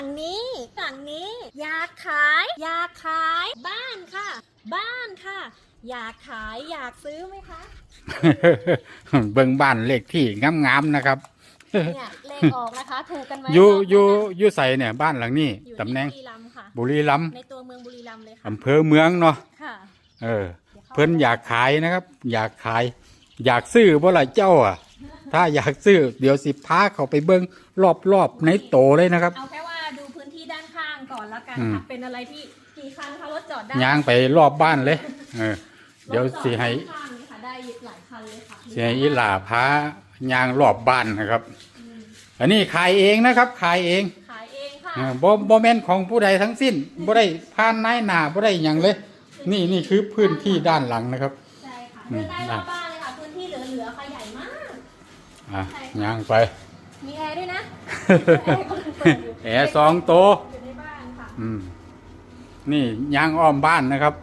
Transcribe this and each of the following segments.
ลังนี้หลังนี้ อยากขาย อยากขาย บ้านค่ะ บ้านค่ะ อยากขายอยากซื้อไหมคะเบิ่งบ้านเลขที่งามๆนะครับ เนี่ยเลขออกนะคะ ถูกกันไหมอยู่รบอยู่หน้าอยู่ใส่เนี่ยบ้านหลังนี้อยู่ตำแหน่งที่บุรีรัมย์ค่ะ บุรีรัมย์ในตัวเมืองบุรีรัมย์เลยค่ะอำเภอเมืองเนาะค่ะ เออดี๋ยวข้เพิ่นอยากขายนะครับ อยากขาย อยากซื้อบ่ล่ะเจ้าอะ ถ้าอยากซื้อ เดี๋ยวสิพาเขาไปเบิ่งรอบๆในโตเลยนะครับ เอาแค่ แล้วกันอืมค่ะเป็นอะไรที่กี่คันคะรถจอดได้ย่างไปรอบบ้านเลย เออ เดี๋ยวสิให้รถจอดด้านข้างนี่ค่ะได้หลายคันเลยค่ะสิให้อีหลาพายางรอบบ้านนะครับอันนี้ขายเองนะครับ ขายเองขายเองค่ะเออบ่บ่แม่นของผู้ใดทั้งสิ้นบ่ได้ผ่านนายหน้าบ่ได้หยังเลย นี่นี่คือพื้นที่ด้านหลังนะครับ ใช่ค่ะอืเดิมนได้รอบบ้านเลยค่ะพื้นที่เหลือๆค่ะใหญ่มาก อะย่างไป มีแอร์ด้วยนะ แอร์ก็เปิดอยู่ แอร์สองโตว อยู่ในบ้านค่ะอืม นี่ยางอ้อมบ้านนะครับ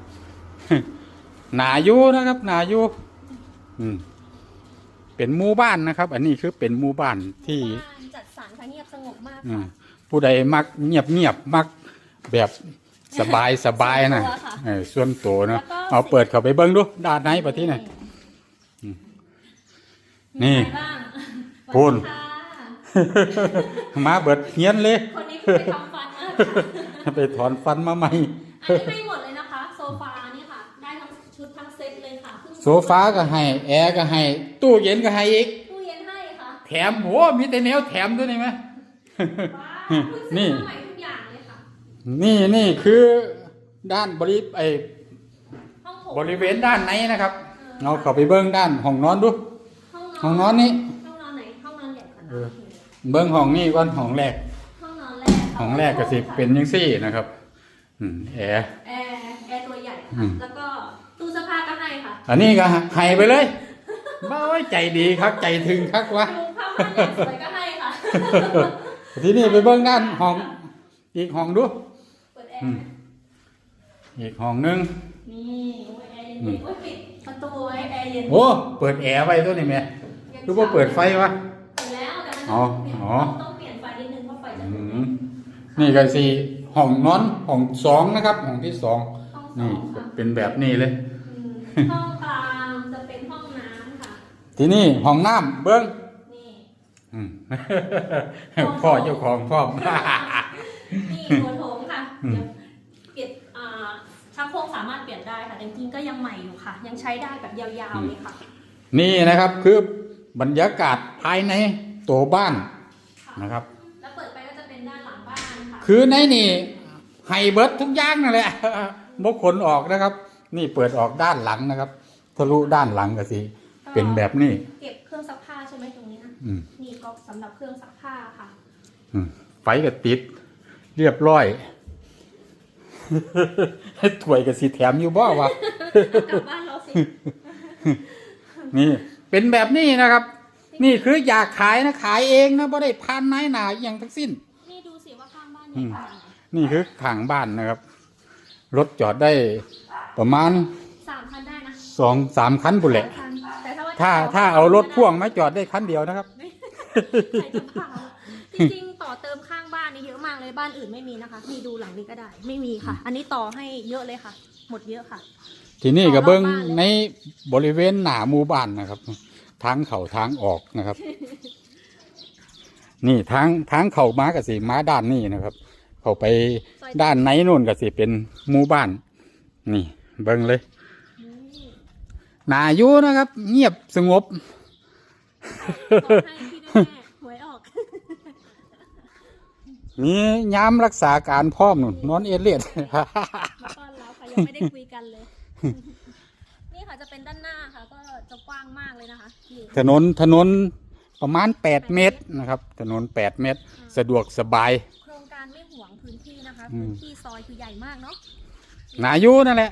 หนาอยู่นะครับ หนาอยู่อืม เป็นหมู่บ้านนะครับ อันนี้คือเป็นหมู่บ้านที่ บ้านจัดสรรค่ะเงียบสงบมากอืมค่ะผู้ใดมักเงียบเงียบๆมักแบบสบายสบายนะส่วนตัวค่ะเออส่วนตัวเนาะแล้วก็เอาเปิดเข้าไปเบิ้งดูด้านไหนประที่ไหนอืมนี่มีใครบ้างพูน สวัสดีค่ะมาเบิดเฮียนเลย คนนี้คือไปทำฟันมาค่ะ ไปถอนฟันมาใหม่ อันนี้ให้หมดเลยนะคะ โซฟานี่ค่ะ ได้ทั้งชุดทั้งเซ็ตเลยค่ะเพิ่งโซฟาก็ให้ แอร์ก็ให้ ตู้เย็นก็ให้อีก ตู้เย็นให้ค่ะแถมโหมีแต่แนวแถมด้วยนี่ไหมว้าวเพิ่งซื้อนี่มาใหม่ทุกอย่างเลยค่ะ นี่นี่คือด้านบริไอห้องโถงบริเวณด้านในนะครับ เราเข้าไปเบิ้งด้านห้องนอนดู ห้องนอนนี่ ห้องนอนไหน ห้องนอนใหญ่ขนาดเออนี้เบิ้งห้องนี้ก่อนห้องแรก ห้องนอนแรกห้องแรกก็สิเป็นยังซี่นะครับ อืมแอร์แอร์แอร์ตัวใหญ่อืค่ะมแล้วก็ตู้เสื้อผ้าก็ให้ค่ะอันนี้ก็ให้ไปเลยบ้าไว้ใจดีครับใจถึงคักวะดูผ้าม่านอย่างสวยก็ให้ค่ะทีนี้ไปเบิ้งด้านห้อง อีกห้องดูเปิดแออืร์มไหมอีกห้องหนึงนี่โอ้ยแอร์เย็นๆโอ้ยปิดประตูไว้แอร์เย็นโอ้เปิดแอร์ไว้ตัวนี้แม่คือว่าเปิดไฟวะเปิดแล้วแต่มันอ๋อต้อง นี่ก็สิห้องนอนห้องสองนะครับห้องที่สองห้องสอนี่งค่ะเป็นแบบนี้เลย อืมห้องกลางจะเป็นห้องน้ำค่ะ ทีนี้ห้องน้ำเบิ้งนี่ อืม พ่อเจ้าของพ่อม นี่หัวโถงค่ะอืม เดี๋ยวเก็บอ่าชักโครกสามารถเปลี่ยนได้ค่ะแต่จริงๆก็ยังใหม่อยู่ค่ะ ยังใช้ได้แบบยาวๆเลยค่ะนี่นะครับคือบรรยากาศภายในตัวบ้านค่ะ นะครับ ค่ะคือในนี่ไฮเบิร์ดทุกอย่างนั่นแหละบกขนออกนะครับ นี่เปิดออกด้านหลังนะครับ ทะลุด้านหลังก็สิ เป็นแบบนี้ เก็บเครื่องซักผ้าใช่ไหมตรงนี้นะอืม นี่ก็สำหรับเครื่องซักผ้าค่ะ อืมไฟก็ติด เรียบร้อย ถ้วยก็สิแถมอยู่บ่วะ กลับบ้านเราสิ นี่เป็นแบบนี้นะครับ นี่คืออยากขายนะขายเองนะบ่ได้พันนายหนาอหย่างทั้งสิ้น นใหญ่ขนาดไหนนี่คือข้างบ้านนะครับ รถจอดได้ประมาณสามคันได้นะสองสามคันบุนแหละสามคันแต่ถ้าว่าถ้าถ้าเอารถพ่วงมาจอดได้คันเดียวนะครับใครจะพาจริงๆต่อเติมข้างบ้านนี่เยอะมากเลยบ้านอื่นไม่มีนะคะนี่ดูหลังนี้ก็ได้ ไม่มีค่ะ อันนี้ต่อให้เยอะเลยค่ะ หมดเยอะค่ะ ที่นี่ก็เบิ้งรอบบ้านเลยในบริเวณหน้าหมู่บ้านนะครับ ทางเข้าทางออกนะครับ นี่ทางทางเข้ามาก็สิมาด้านนี้นะครับ เข้าไปด้านในนู่นก็สิเป็นหมู่บ้าน นี่ เบิ้งเลยนี่นาอยู่นะครับ เงียบสงบต่อให้พี่แน่ๆหวยออก มียามรักษาการพร้อมนู่นนอนเอเลียด มาต้อนรับค่ะยังไม่ได้คุยกันเลย นี่ค่ะจะเป็นด้านหน้าค่ะ ก็จะกว้างมากเลยนะคะนี่ถนนถนนประมาณ 8 เมตรนะครับ ถนน 8 เมตร สะดวกสบายโครง การไม่ห่วงพื้นที่นะคะ อืม พื้นที่ซอยคือใหญ่มากเนาะนาอยู่นั่นแหละ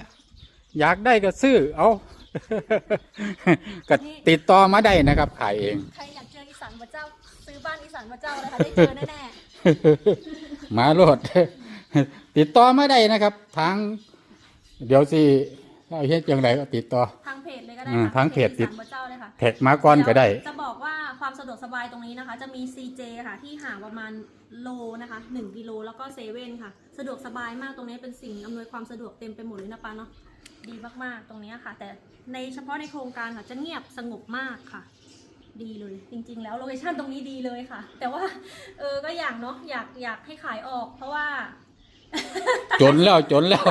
อยากได้ก็ซื้อเอา ก็ติดต่อมาได้นะครับ ขายเอง ใครอยากเจออีสานพระเจ้า ซื้อบ้านอีสานพระเจ้าเลยค่ะได้เจอแน่มาโลด ติดต่อมาได้นะครับ ทาง เดี๋ยวสิเอาเฮ็ดจังไรก็ติดต่อ ๆทางเพจเลยก็ได้อืมค่ะทางเพจติอีดสานพระเจ้าเลยค่ะแท็กมาก่อนก็ได้ จะะดวกสบายตรงนี้นะคะ จะมี CJ ค่ะ ที่ห่างประมาณโลนะคะ1กิโลแล้วก็เซเว่นค่ะ สะดวกสบายมากตรงนี้เป็นสิ่งอำนวยความสะดวกเต็มไปหมดเลยนะปาเนาะดีมากๆตรงนี้ค่ะ แต่ในเฉพาะในโครงการค่ะจะเงียบสงบมากค่ะ ดีเลย จริง ๆ แล้วโลเคชั่นตรงนี้ดีเลยค่ะ แต่ว่าเออก็อย่างเนาะอยากอยากให้ขายออก เพราะว่าจนแล้วจนแล้ว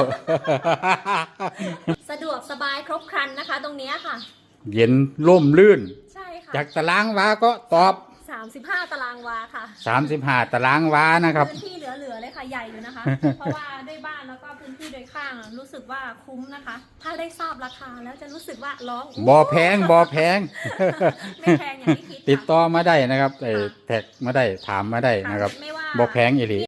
สะดวกสบายครบครันนะคะ ตรงเนี้ยค่ะ เย็นร่มลื่นใช่ค่ะ จากตารางวาก็ตอบ 35 ตารางวาค่ะ35ตารางวานะครับ พื้นที่เหลือๆเลยค่ะใหญ่อยู่นะคะ เพราะว่าด้วยบ้านแล้วก็พื้นที่โดยข้างอะรู้สึกว่าคุ้มนะคะ ถ้าได้ทราบราคาแล้วจะรู้สึกว่าร้องบอแพงบอแพง ไม่แพงอย่างที่คิดค่ะ ติดต่อมาได้นะครับไอ้ค่ะแท็กมาได้ถามมาได้นะครับไม่ว่าบอแพงอีหลี